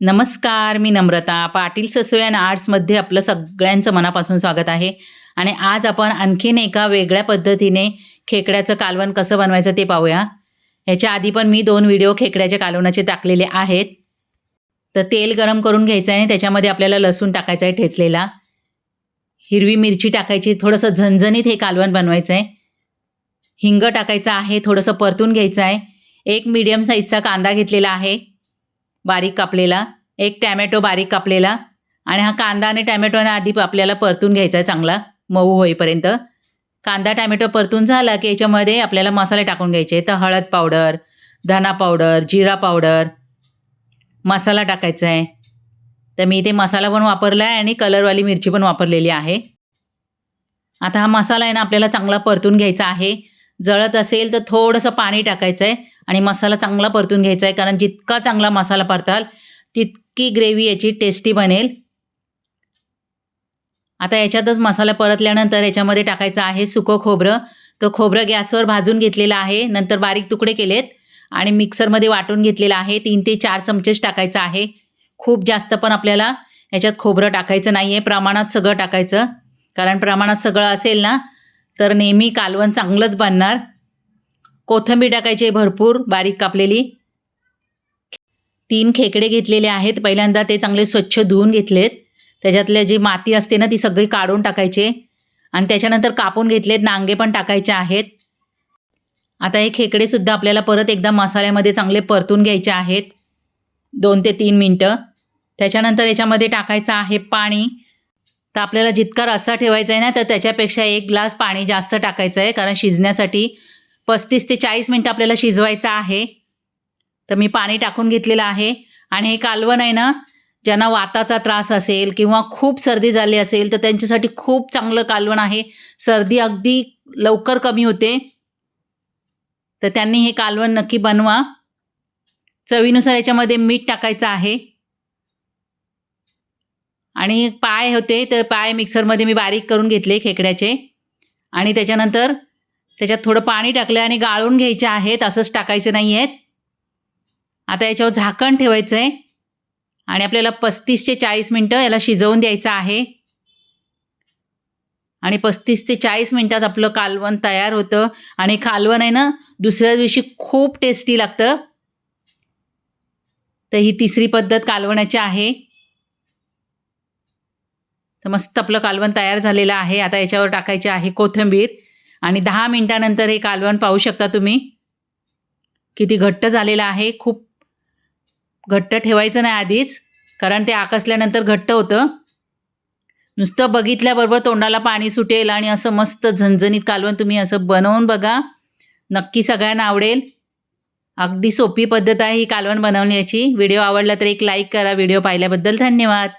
नमस्कार मी नम्रता. पाटील ससोय अँड आर्ट्समध्ये आपलं सगळ्यांचं मनापासून स्वागत आहे. आणि आज आपण आणखीन एका वेगळ्या पद्धतीने खेकड्याचं कालवण कसं बनवायचं ते पाहूया. ह्याच्या आधी पण मी दोन व्हिडिओ खेकड्याच्या कालवणाचे टाकलेले आहेत. तर तेल गरम करून घ्यायचं आहे आणि त्याच्यामध्ये आपल्याला लसूण टाकायचं आहे ठेचलेला. हिरवी मिरची टाकायची थोडंसं झणझणीत हे कालवण बनवायचं आहे हिंग टाकायचं आहे थोडंसं परतून घ्यायचं आहे. एक मीडियम साईजचा कांदा घेतलेला आहे. बारीक कापलेला एक टॅमॅटो बारीक कापलेला आणि हा कांदा आणि टॅमॅटोने आधी आपल्याला परतून घ्यायचा आहे चांगला मऊ होईपर्यंत. कांदा टॅमॅटो परतून झाला की याच्यामध्ये आपल्याला मसाले टाकून घ्यायचे तर हळद पावडर धना पावडर जिरा पावडर मसाला टाकायचा आहे. तर मी इथे मसाला पण वापरला आहे आणि कलरवाली मिरची पण वापरलेली आहे. आता हा मसाला आहे ना आपल्याला चांगला परतून घ्यायचा आहे. जळत असेल तर थोडंसं पाणी टाकायचं आहे आणि मसाला चांगला परतून घ्यायचा आहे कारण जितका चांगला मसाला परताल तितकी ग्रेव्ही याची टेस्टी बनेल. आता याच्यातच मसाला परतल्यानंतर याच्यामध्ये टाकायचं आहे सुकं खोबरं. तो खोबरं गॅसवर भाजून घेतलेलं आहे. नंतर बारीक तुकडे केलेत आणि मिक्सरमध्ये वाटून घेतलेलं आहे. तीन ते चार चमचेच टाकायचं आहे. खूप जास्त पण आपल्याला याच्यात खोबरं टाकायचं नाही आहे प्रमाणात सगळं टाकायचं. कारण प्रमाणात सगळं असेल ना तर नेहमी कालवण चांगलंच बनणार. कोथंबीर टाकायची भरपूर बारीक कापलेली. तीन खेकडे घेतलेले आहेत. पहिल्यांदा ते चांगले स्वच्छ धुवून घेतलेत. त्याच्यातले जी माती असते ना ती सगळी काढून टाकायचे आणि त्याच्यानंतर कापून घेतलेत नांगे पण टाकायचे आहेत. आता हे खेकडेसुद्धा आपल्याला परत एकदा मसाल्यामध्ये चांगले परतून घ्यायचे आहेत. दोन ते तीन मिनटं. त्याच्यानंतर याच्यामध्ये टाकायचं आहे पाणी. तर आपल्याला जितका रस्सा ठेवायचा आहे ना तर त्याच्यापेक्षा एक ग्लास पाणी जास्त टाकायचं आहे कारण शिजण्यासाठी पस्तीस ते चाळीस मिनटं आपल्याला शिजवायचं आहे. तर मी पाणी टाकून घेतलेलं आहे. आणि हे कालवण आहे ना ज्यांना वाताचा त्रास असेल किंवा खूप सर्दी झाली असेल तर त्यांच्यासाठी खूप चांगलं कालवण आहे. सर्दी अगदी लवकर कमी होते. तर त्यांनी हे कालवण नक्की बनवा. चवीनुसार याच्यामध्ये मीठ टाकायचं आहे. आणि पाय होते तर पाय मिक्सरमध्ये मी बारीक करून घेतले खेकड्याचे. आणि त्याच्यानंतर त्याच्यात थोडं पाणी टाकलं आणि गाळून घ्यायचे आहेत असंच टाकायचं नाही आहेत आता याच्यावर झाकण ठेवायचं आहे आणि आपल्याला पस्तीस ते चाळीस मिनटं याला शिजवून द्यायचं आहे. आणि पस्तीस ते चाळीस मिनटात आपलं कालवण तयार होतं. आणि कालवण आहे ना दुसऱ्या दिवशी खूप टेस्टी लागतं. तर ही तिसरी पद्धत कालवणाची आहे. तर मस्त आपलं कालवण तयार झालेलं आहे. आता याच्यावर टाकायचे आहे कोथिंबीर. आणि दहा मिनटानंतर हे कालवण पाहू शकता तुम्ही. किती घट्ट झालेलं आहे. खूप घट्ट ठेवायचं नाही आधीच कारण ते आकसल्यानंतर घट्ट होतं. नुसतं बघितल्याबरोबर तोंडाला पाणी सुटेल आणि असं मस्त झणझणीत कालवण तुम्ही असं बनवून बघा. नक्की सगळ्यांना आवडेल. अगदी सोपी पद्धत आहे ही कालवण बनवण्याची. व्हिडिओ आवडला तर एक लाईक करा. व्हिडिओ पाहिल्याबद्दल धन्यवाद.